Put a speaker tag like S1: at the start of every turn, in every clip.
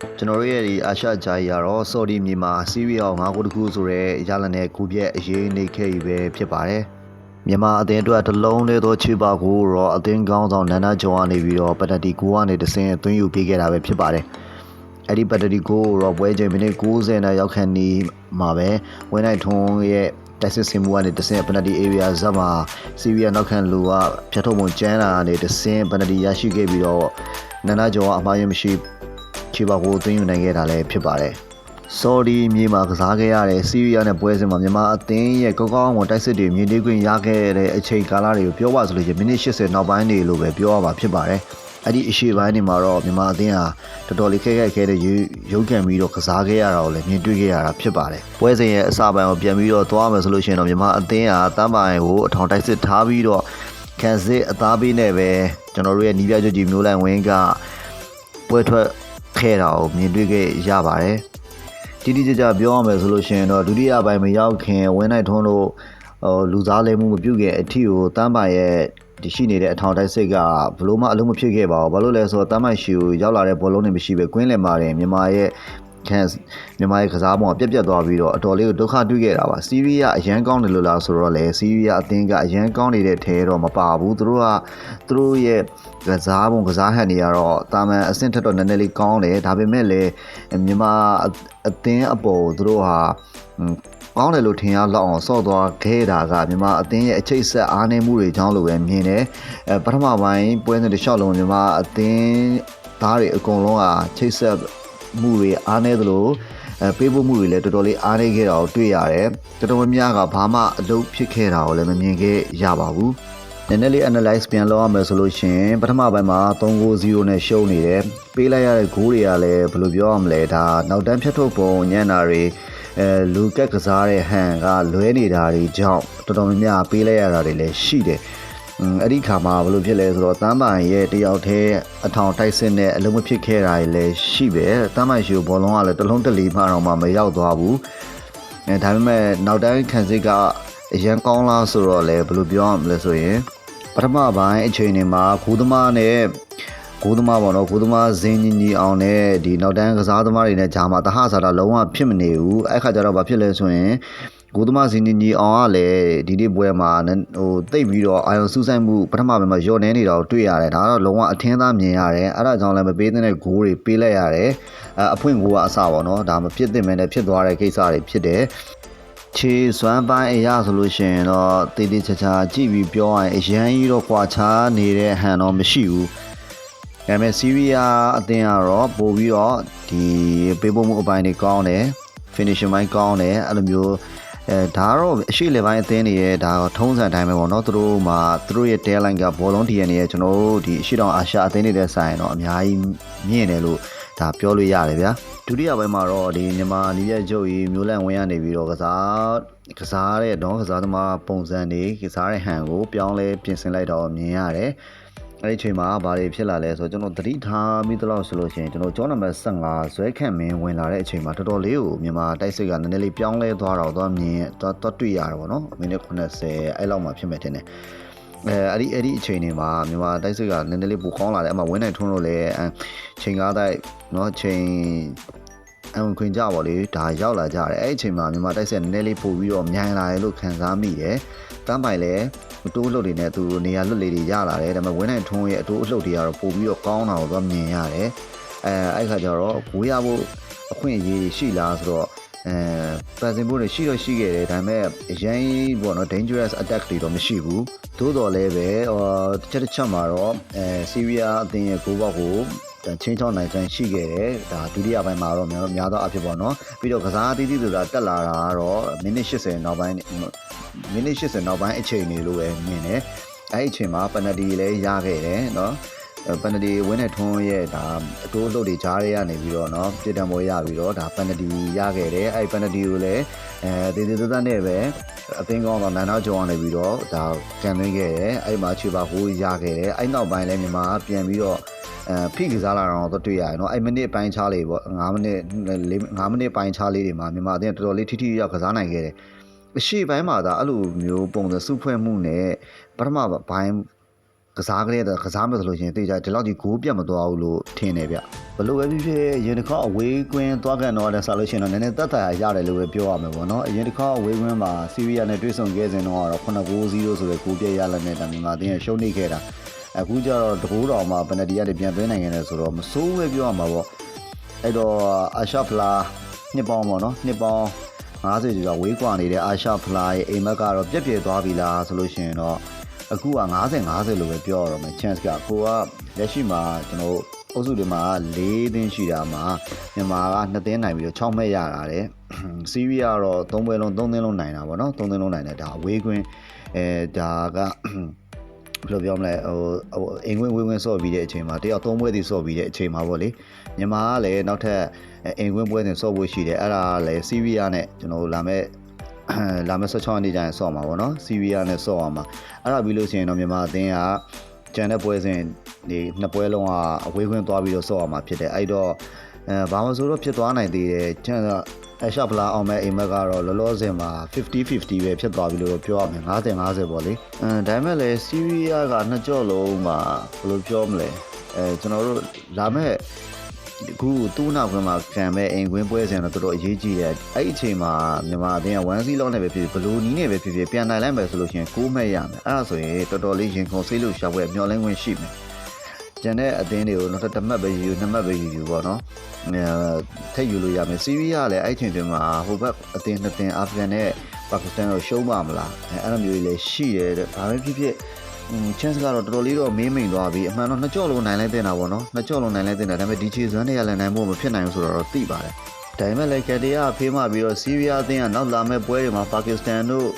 S1: ကျွန်တော်တို့ရဲ့ဒီအာရှဂျာကြီးကတော့ဆော်ဒီမြေမှာစီးရီးအောင်၅ခုတခုဆိုတဲ့ရလနဲ့ကူပြက်အရေးနေခဲ့ပြီပဲဖြစ်ပါတယ်မြန်မာအသင်းအတွက်တစ်လုံးလေးသောချီပါကိုတော့အသင်းကောင်းဆောင်နန္ဒကျော်ကနေပြီးတော့ပတတီကိုကနေတဆင်းအသွင်းယူပေးခဲ့တာပဲဖြစ်ပါတယ်အဲ့ဒီပတတီကိုတော့ပွဲချိန်မိနစ်90နဲ့ရောက်ခန့်နီးမှာပဲဝင်းနိုင်ထွန်းရဲ့တက်စစ်စင်မှုကနေတဆင်းပနတီ area ဇက်မှာစီးရီးယားနောက်ခံလူကဖြတ်ထုတ်ပုံကျန်းလာကနေတဆင်းပနတီရရှိခဲ့ပြီးတော့နန္ဒကျော်ကအမှားရမရှိ ချီပါကိုသိမ်းယူနိုင်ခဲ့တာလည်းဖြစ်ပါတယ်။ဆော်ဒီမြေမှာကစားခဲ့ရတဲ့စီးရီးယားနဲ့ပွဲစဉ်မှာမြန်မာအသင်းရဲ့ကောင်းကောင်းမွန်တိုက်စစ်တွေမြင်တွေ့ခွင့်ရခဲ့တဲ့အချိန်ကာလတွေကိုပြောပါဆိုလို့ရှိရင်မိနစ်80နောက်ပိုင်းတွေလို့ပဲပြောရမှာဖြစ်ပါတယ်။အဲ့ဒီအရှိပိုင်းတွေမှာတော့မြန်မာအသင်းဟာတော်တော်လေးခက်ခက်ခဲတဲ့ရုပ်ကန်ပြီးတော့ကစားခဲ့ရတာကိုလည်းမြင်တွေ့ခဲ့ရတာဖြစ်ပါတယ်။ပွဲစဉ်ရဲ့အစပိုင်းကိုပြန်ပြီးတော့သွားမယ်ဆိုလို့ရှိရင်တော့မြန်မာအသင်းဟာတမ်းပိုင်ကိုအထောင်တိုက်စစ်ထားပြီးတော့ခံစစ်အသားပေးနဲ့ပဲကျွန်တော်တို့ရဲ့နီးပြကျွတ်ကြီးမျိုးလိုင်ဝင်းကပွဲထွက် ခဲ့တာကိုမြင်တွေ့ခဲ့ရပါတယ်။တိတိကျကျပြောရမယ်ဆိုလို့ရှိရင်တော့ဒုတိယပိုင်းမရောက်ခင်ဝင်းနိုင်ထွန်းတို့ဟိုလူစားလဲမှုမပြုတ်ခင်အထီကိုတမ်းပိုင်ရဲ့ဒီရှိနေတဲ့အထောင်တိုက်စိတ်ကဘလို့မှအလုံးမဖြစ်ခဲ့ပါဘူး။ဘာလို့လဲဆိုတော့တမ်းပိုင်ရှီကိုရောက်လာတဲ့ဘောလုံးတွေမရှိပဲကွင်းလင်ပါတယ်မြန်မာရဲ့ ခန့်မြန်မာရဲ့ကစားပုံကပြက်ပြက်သွားပြီးတော့အတော်လေးကိုဒုက္ခတွေ့ခဲ့တာပါစီးရီးယားအရန်ကောင်းတယ်လို့လားဆိုတော့လေစီးရီးယားအသင်းကအရန်ကောင်းနေတဲ့ထဲတော့မပါဘူးသူတို့ကသူတို့ရဲ့ကစားပုံကစားဟန်တွေကတော့တာမန်အဆင့်ထက်တော့နည်းနည်းလေးကောင်းတယ်ဒါပေမဲ့လည်းမြန်မာအသင်းအပေါ်သူတို့ဟာကောင်းတယ်လို့ထင်ရလောက်အောင်ဆော့သွားခဲ့တာကမြန်မာအသင်းရဲ့အချိတ်ဆက်အားနည်းမှုတွေကြောင့်လို့ပဲမြင်တယ်အဲပထမပိုင်းပွဲစဉ်တစ်လျှောက်လုံးမြန်မာအသင်းသားတွေအကုန်လုံးကချိတ်ဆက် မှုတွေအားနည်းသလိုအဲပေးဖို့မှုတွေလည်းတော်တော်လေးအားနည်းခဲ့တာကိုတွေ့ရတယ်တော်တော်များများကဘာမှအလုပ်ဖြစ်ခဲ့တာကိုလည်းမမြင်ခဲ့ရပါဘူးနည်းနည်းလေး analyze ပြန်လုပ်ရမယ်ဆိုလို့ရှင်ပထမပိုင်းမှာ3-0နဲ့ရှုံးနေတယ်ပေးလိုက်ရတဲ့ဂိုးတွေကလည်းဘယ်လိုပြောရမလဲဒါနောက်တန်းဖြတ်ထုတ်ပုံညံ့တာတွေအဲလူကက်ကစားတဲ့ဟန်ကလွဲနေတာတွေကြောင့်တော်တော်များများပေးလိုက်ရတာတွေလည်းရှိတယ်อืม အဲ့ဒီခါမှာဘယ်လိုဖြစ်လဲဆိုတော့တမ်းပိုင်ရဲ့တယောက်တည်းအထောင်တိုက်စစ်နဲ့အလုံးမဖြစ်ခဲ့တာတွေလည်းရှိပဲတမ်းပိုင်ရှိကိုဘောလုံးကလည်းတစ်လုံးတစ်လီမှတော့မှမရောက်သွားဘူးအဲဒါပေမဲ့နောက်တိုင်းခံစစ်ကအရန်ကောင်းလားဆိုတော့လေဘယ်လိုပြောရမလဲဆိုရင်ပထမပိုင်းအချိန်တွေမှာဂူးသမားနဲ့ဂိုးသမားပေါ့နော်ဂိုးသမားဇင်းကြီးကြီးအောင်နဲ့ဒီနောက်တန်းကစားသမားတွေနဲ့ဂျာမှာတဟဆာတာလုံးဝဖြစ်မနေဘူးအဲ့ခါကျတော့ဘာဖြစ်လဲဆိုရင် ဂိုးသမားဇင်းကြီးကြီးအောင်ကလည်းဒီနေ့ပွဲမှာဟိုတိတ်ပြီးတော့အာယုံစူးစိုက်မှုပထမပိုင်းမှာယော့နေနေတာကိုတွေ့ရတယ်ဒါကတော့လုံးဝအထင်းသားမြင်ရတယ်အဲ့ဒါကြောင့်လည်းမပေးသင့်တဲ့ဂိုးတွေပေးလိုက်ရတယ်အဖွင့်ဂိုးကအစပေါ့နော်ဒါမဖြစ်သင့်မဲနဲ့ဖြစ်သွားတဲ့ကိစ္စတွေဖြစ်တယ်ခြေစွမ်းပိုင်းအရာဆိုလို့ရှိရင်တော့တေးသေးချာချာကြည့်ပြီးပြောရရင်အရန်ကြီးတော့ကွာခြားနေတဲ့ဟန်တော့မရှိဘူးဒါပေမဲ့စီးရီးယားအသင်းကတော့ပို့ပြီးတော့ဒီပေးဖို့မှုအပိုင်းတွေကောင်းတယ် finishing ပိုင်းကောင်းတယ်အဲ့လိုမျိုး အဲဒါကတော့အရှိလေပိုင်းအသင်းတွေရဲ့ဒါထုံးစံအတိုင်းပဲပေါ့နော်သူတို့မှာသူတို့ရဲ့ deadline ကဘောလုံး DNA ရဲ့ကျွန်တော်တို့ဒီအရှိတောင်အာရှအသင်းတွေတဲ့ဆိုင်တော့အများကြီးမြင့်တယ်လို့ဒါပြောလို့ရတယ်ဗျာဒုတိယပိုင်းမှာတော့ဒီမြန်မာနီးရဲ့ချုပ်ကြီးမျိုးလန့်ဝင်းရနေပြီးတော့ကစားကစားတဲ့တော့ကစားသမားပုံစံတွေကစားတဲ့ဟန်ကိုပြောင်းလဲပြင်ဆင်လိုက်တော့မြင်ရတယ် အဲ့ဒီအချိန်မှာဘာတွေဖြစ်လာလဲဆိုတော့ကျွန်တော်သတိထားမိသလောက်ဆိုလို့ရှိရင်ကျွန်တော်ကြောနံပါတ်15ဇွဲခန့်မင်းဝင်လာတဲ့အချိန်မှာတော်တော်လေးကိုမြန်မာတိုက်စစ်ကနည်းနည်းလေးပြောင်းလဲသွားတော့သွားမြင်သွားသွားတွေ့ရတယ်ပေါ့နော်မိနစ်80အဲ့လောက်မှဖြစ်မယ်ထင်တယ်အဲအဲ့ဒီအဲ့ဒီအချိန်တွေမှာမြန်မာတိုက်စစ်ကနည်းနည်းလေးပူကောင်းလာတယ်အမှဝင်းနိုင်ထွန်းလို့လည်းချိန်ကားတိုက်နော်ချိန် အဝင်ခွင်ကြပါလေဒါရောက်လာကြတယ်အဲ့ဒီအချိန်မှာမြန်မာတိုက်စစ်နည်းနည်းလေးပို့ပြီးတော့မြိုင်လာတယ်လို့ခံစားမိတယ်တန်းပိုင်လည်းအတိုးအလှုပ်တွေနဲ့သူနေရာလွတ်လေးတွေရလာတယ်ဒါပေမဲ့ဝင်းနိုင်ထွန်းရဲ့အတိုးအလှုပ်တွေကတော့ပို့ပြီးတော့ကောင်းတာကိုတော့မြင်ရတယ်အဲအဲ့ခါကျတော့ဝေးရဖို့အခွင့်အရေးရှိလားဆိုတော့အဲပတ်စင်ဖို့တွေရှိတော့ရှိခဲ့တယ်ဒါပေမဲ့အရင်ပေါ့နော် dangerous attack တွေတော့မရှိဘူးသို့တော်လည်းပဲဟိုတစ်ချက်တစ်ချက်မှာတော့အဲဆီးရီးယားအသင်းရဲ့ဂိုးပေါက်ကို ချင်းချောင်းနိုင်ဆန်းရှိခဲ့တယ်ဒါဒုတိယပိုင်းမှာတော့များများသောအဖြစ်ပေါ့နော်ပြီးတော့ကစားတီးတီးဆိုတာတက်လာတာကတော့မိနစ်80နောက်ပိုင်းမိနစ်80နောက်ပိုင်းအချိန်နေလို့ပဲမြင်တယ်အဲ့ဒီအချိန်မှာပနတီလည်းရခဲ့တယ်နော် ပန်နတီဝင်းနဲ့ထွန်းရဲ့ဒါအတိုးအလုပ်တွေကြားရဲကနေပြီးတော့เนาะပြည်တံပွဲရပြီးတော့ဒါပန်နတီရခဲ့တယ်အဲ့ပန်နတီကိုလည်းအဲတေးသေးသေးသေးနဲ့ပဲအသင်းကောင်းတော့နန်းတော်ကျော်ကနေပြီးတော့ဒါကန်သွင်းခဲ့တယ်အဲ့မှာချီပါဟိုးရခဲ့တယ်အဲ့နောက်ပိုင်းလည်းမြန်မာပြန်ပြီးတော့အဲဖိကစားလာတော့တွေ့ရတယ်เนาะအဲ့မိနစ်ပိုင်းခြားလေးပေါ့9မိနစ်5မိနစ်ပိုင်းခြားလေးတွေမှာမြန်မာအသင်းတော်တော်လေးထိထိရောက်ကစားနိုင်ခဲ့တယ်အရှိပိုင်းမှာဒါအဲ့လိုမျိုးပုံစံစုဖွဲ့မှုနဲ့ပထမပိုင်း ကကစားကလေးတော့ကစားမယ်ဆိုလို့ရှိရင်တေချာဒီလောက်ကြီးဂိုးပြတ်မသွားဘူးလို့ထင်တယ်ဗျဘလို့ပဲဖြစ်ဖြစ်ရင်တစ်ခါအဝေးကွင်းသွားကန်တော့လည်းဆာလို့ရှိရင်တော့နည်းနည်းတက်တာရတယ်လို့ပဲပြောရမှာပေါ့နော်အရင်တစ်ခါအဝေးကွင်းမှာစီးရီးယားနဲ့တွေ့ဆုံခဲ့စဉ်တော့9-0ဆိုတဲ့ဂိုးပြတ်ရလာတဲ့တမင်မှာတင်းရရှုံးနေခဲ့တာအခုကျတော့တကူတော်မှာပနတီကနေပြန်သွင်းနိုင်ခဲ့တယ်ဆိုတော့မစိုးပဲပြောရမှာပေါ့အဲ့တော့အာရှဖလာနှစ်ပေါင်းပေါ့နော်နှစ်ပေါင်း90ကျော်ဝေးကွာနေတဲ့အာရှဖလာရဲ့အိမ်မက်ကတော့ပြက်ပြဲသွားပြီလားဆိုလို့ရှိရင်တော့ အခုက90 50လို့ပဲပြောရတော့မယ် chance ကကိုကလက်ရှိမှာကျွန်တော်အုပ်စုတွေမှာ၄သင်းရှိတာမှာမြန်မာက2သင်းနိုင်ပြီးတော့6မဲ့ရတာတဲ့စီးရီးယားကတော့3ပွဲလုံး3သင်းလုံးနိုင်တာပေါ့နော်3သင်းလုံးနိုင်တယ်ဒါအဝေးကွင်းအဲဒါကဘယ်လိုပြောမလဲဟိုဟိုအင်္ဂွင်းဝေးဝင်းဆော့ပြီးတဲ့အချိန်မှာတယောက်3ပွဲစီဆော့ပြီးတဲ့အချိန်မှာပေါ့လေမြန်မာကလည်းနောက်ထပ်အင်္ဂွင်းပွဲစဉ်ဆော့ဖို့ရှိတယ်အဲ့ဒါကလည်းစီးရီးယားနဲ့ကျွန်တော်လာမဲ့ လာမယ့်16ရက်နေ့ကျရင်ဆော့မှာပေါ့နော်စီးရီးယားနဲ့ဆော့အောင်မှာအဲ့ဒါပြီးလို့ရှိရင်တော့မြန်မာအသင်းကကျန်တဲ့ပွဲစဉ်ဒီနှစ်ပွဲလုံးကအဝေးခွင့်သွားပြီးတော့ဆော့အောင်မှာဖြစ်တယ်အဲ့တော့အဲဘာမှဆိုတော့ဖြစ်သွားနိုင်သေးတယ်ကျန်အရှပ်ဖလာအောင်မဲ့အိမ်မက်ကတော့လောလောဆယ်မှာ50 50ပဲဖြစ်သွားပြီလို့ပြောရမယ်50 50ပေါ့လေအဲဒါပေမဲ့လည်းစီးရီးယားကနှစ်ကြော့လုံးမှာဘယ်လိုပြောမလဲအဲကျွန်တော်တို့လာမဲ့ အခုသူ့နောက်ကွင်းမှာခံမဲ့အိမ်ကွင်းပွဲစဉ်တော့တော်တော်အရေးကြီးတယ်အဲ့ဒီအချိန်မှာမြန်မာအသင်းက1စီလောက်နဲ့ပဲဖြစ်ဖြစ်ဘလူးနီးနဲ့ပဲဖြစ်ဖြစ်ပြန်နိုင်လိုက်မယ်ဆိုလို့ရှိရင်6မဲ့ရမယ်အဲ့ဒါဆိုရင်တော်တော်လေးရင်ခုန်ဆေးလို့ရှာပွဲမျောလင်းဝင်ရှိမယ်ကျန်တဲ့အသင်းတွေကိုနောက်ထပ်တစ်မှတ်ပဲယူယူနှစ်မှတ်ပဲယူယူပေါ့နော်အဲထည့်ယူလို့ရမယ်စီးရီးယားလည်းအဲ့ချိန်တွင်မှာဟိုဘက်အသင်းနှစ်သင်းအာဖဂန်နဲ့ပါကစ္စတန်ကိုရှုံးပါမလားအဲအဲ့လိုမျိုးကြီးလည်းရှိတယ်တဲ့ဒါပဲဖြစ်ဖြစ်อืม chance ကတော့တော်တော်လေးတော့မင်းမိန်သွားပြီအမှန်တော့နှစ်ကြော့လုံးနိုင်လိုက်တင်တာပေါ့နော်နှစ်ကြော့လုံးနိုင်လိုက်တင်တာဒါပေမဲ့ဒီချီဇွမ်းတွေကလည်းနိုင်ဖို့မဖြစ်နိုင်ဘူးဆိုတော့သိပါတယ်ဒါပေမဲ့လည်းကက်တီယာဖေးမှပြီးတော့စီးရီးယားအသင်းကနောက်လာမဲ့ပွဲတွေမှာပါကစ္စတန်တို့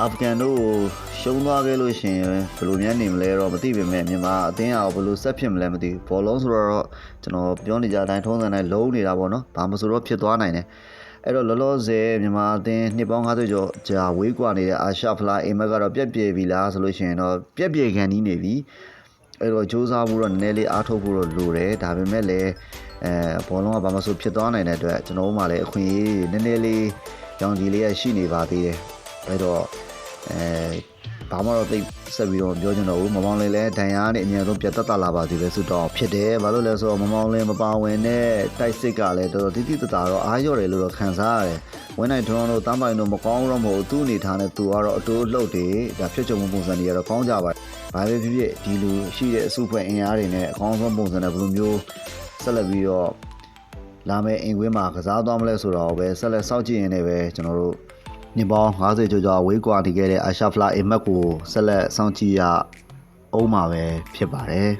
S1: အာဖဂန်တို့ကိုရှုံးသွားခဲ့လို့ရှိရင်ဘယ်လိုများနေမလဲတော့မသိပေမဲ့မြန်မာအသင်းကဘယ်လိုဆက်ဖြစ်မလဲမသိဘူးဘောလုံးဆိုတော့ကျွန်တော်ပြောနေကြတဲ့အတိုင်းထုံးစံတိုင်းလုံးနေတာပေါ့နော်ဘာမှဆိုတော့ဖြစ်သွားနိုင်တယ် အဲ့တော့လောလောဆယ်မြန်မာအသင်းနှစ်ပေါင်း50ကျော်ကြာဝေးကွာနေတဲ့အာရှဖလာအိမ်မက်ကတော့ပြက်ပြေပြီလားဆိုလို့ရှိရင်တော့ပြက်ပြေခံနီးနေပြီအဲ့တော့စူးစမ်းဖို့တော့နည်းနည်းလေးအားထုတ်ဖို့တော့လိုတယ်ဒါပေမဲ့လည်းအဲဘောလုံးကဘာမှဆိုဖြစ်သွားနိုင်တဲ့အတွက်ကျွန်တော်တို့မှလည်းအခွင့်အရေးနည်းနည်းလေးကြောင်ကြီးလေးရရှိနေပါသေးတယ်အဲ့တော့အဲ ဘာမှတော့သိပ်ဆက်ပြီးတော့ပြောချင်တော့ဘူးမမောင်လေးလည်းဒဏ်ရာနဲ့အများဆုံးပြတ်သက်သာလာပါသေးပဲဆိုတော့ဖြစ်တယ်ဘာလို့လဲဆိုတော့မမောင်လေးမပါဝင်တဲ့တိုက်စစ်ကလည်းတော်တော်တိတိတသာတော့အားရော့တယ်လို့တော့ခံစားရတယ်ဝင်းနိုင်ထွန်းတို့တမ်းပိုင်တို့မကောင်းတော့မဟုတ်သူ့အနေထားနဲ့သူကတော့အတိုးလှုပ်တယ်ဒါဖြစ်ကြုံမှုပုံစံတွေကတော့ကောင်းကြပါတယ်ဘာပဲဖြစ်ဖြစ်ဒီလူရှိတဲ့အစုဖွဲ့အင်အားတွေနဲ့အကောင်းဆုံးပုံစံနဲ့ဘယ်လိုမျိုးဆက်လက်ပြီးတော့လာမယ့်အင်ကွင်းမှာကစားသွားမလဲဆိုတော့ပဲဆက်လက်စောင့်ကြည့်ရင်းနဲ့ပဲကျွန်တော်တို့ နှစ်ပေါင်း50ကျော်ကျော်ဝေးကွာနေခဲ့တဲ့အာရှဖလာအိမ်မက်ကိုဆက်လက်စောင့်ကြည့်ရအောင်မှာပဲဖြစ်ပါတယ်